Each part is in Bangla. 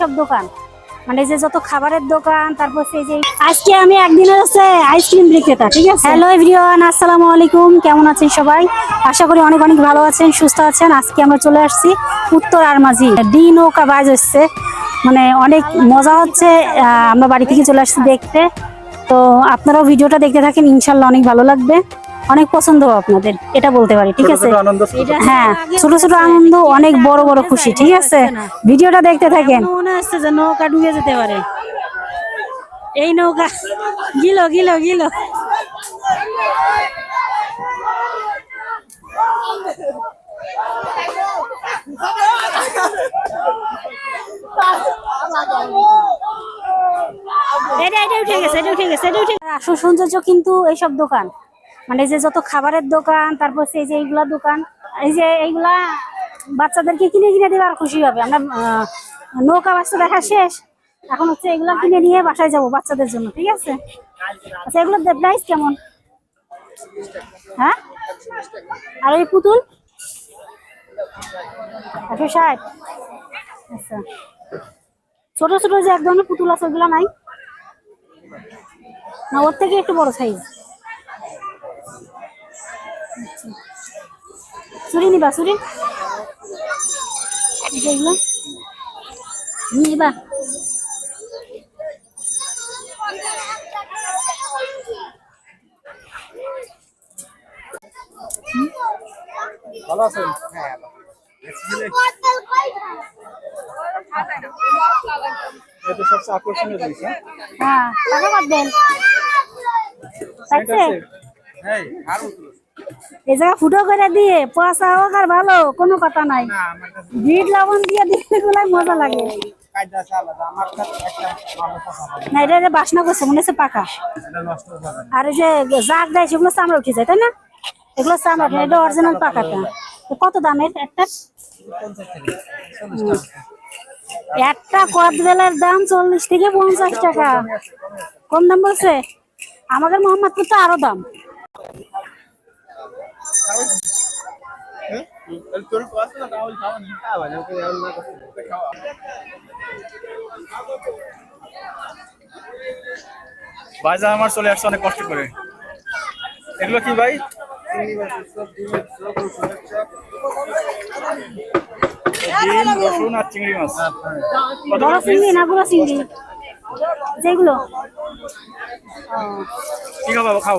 সব দোকান। মানে যে যত খাবারের দোকান, তারপর সেই যে আজকে আমি একদিনের হচ্ছে আইসক্রিম বিক্রেতা, ঠিক আছে? হ্যালো এভরিওয়ান, আসসালামু আলাইকুম। কেমন আছেন সবাই? আশা করি অনেক অনেক ভালো আছেন, সুস্থ আছেন। আজকে আমরা চলে আসছি উত্তর আরমাঝি ডি নৌকা বাজ হচ্ছে। মানে অনেক মজা হচ্ছে আমরা বাড়ি থেকে চলে আসছি দেখতে। তো আপনারাও ভিডিওটা দেখতে থাকেন, ইনশাল্লাহ অনেক ভালো লাগবে। অনেক পছন্দ হবে আপনাদের এটা বলতে পারি ঠিক আছে? হ্যাঁ ছোট ছোট আনন্দ অনেক বড় বড় খুশি ঠিক আছে? ভিডিওটা দেখতে থাকেন। মনে হচ্ছে যে নৌকা ডুবে যেতে পারে। এই নৌকা গিল গিল গিল। এটা এটা উঠে গেছে এটা উঠে গেছে এটা উঠে আসল সৌন্দর্য কিন্তু এইসব দোকান। মানে যে যত খাবারের দোকান, তারপর সেই যে এইগুলা দোকান, এই যে এইগুলা বাচ্চাদেরকে কিনে কিনে দেবে আর খুশি হবে। আমরা নৌকা বাচ্চা দেখা শেষ। এখন হচ্ছে এগুলা কিনে নিয়ে বাসায় যাব বাচ্চাদের জন্য, ঠিক আছে? আচ্ছা এগুলোর প্রাইস কেমন? হ্যাঁ? আর ওই পুতুল? একশো ষাট। আচ্ছা। ছোট ছোট যে এক ধরনের পুতুল আছে ওগুলা নাই? না, ওর থেকে একটু বড় সাইজ চুরি নিবা যেগুলো নিবা ভালো আছেন এটা সবচেয়ে আকর্ষণীয় জিনিস হ্যাঁ হ্যাঁ টাকা বাদ দেন। থাকছে আর উঠল এই জায়গা ফুটো করে দিয়ে পয়সা হোক আর ভালো কোনো কথা নাই। আমার লবণ দিয়ে দিলে গুলাই মজা লাগে। না এটা বাসনা করছে মনে হচ্ছে পাকা। আর এই যে জাগ দেয় সেগুলো চামড়া উঠে যায় তাই না? এগুলো চামড়া উঠে না, এটা অরিজিনাল পাকাটা কত দামের। একটা কদবেলের দাম চল্লিশ থেকে পঞ্চাশ টাকা। কম দাম বলছে? আমাদের মোহাম্মদপুর তো আরও দাম। তোর কথা না তাহলে খাওয়া না খাওয়া না ওকে এমন না করতে খাওয়া বাজা আমার চলে আসছে অনেক কষ্ট করে। এগুলো কি ভাই? ডিম রসুন আর চিংড়ি মাছ। বড় চিংড়ি না গুলো চিংড়ি। যেগুলো। ও, কি খাব খাও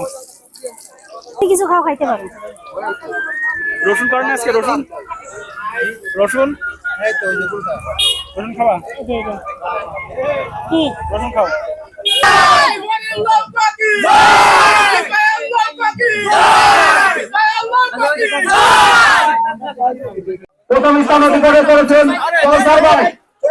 কিছু খাও খাইতে পারো। রসুন করেন আজকে? রসুন? রসুন? রসুন খাওয়া রসুন খাও। প্রথম স্থান অধিকার করেছেন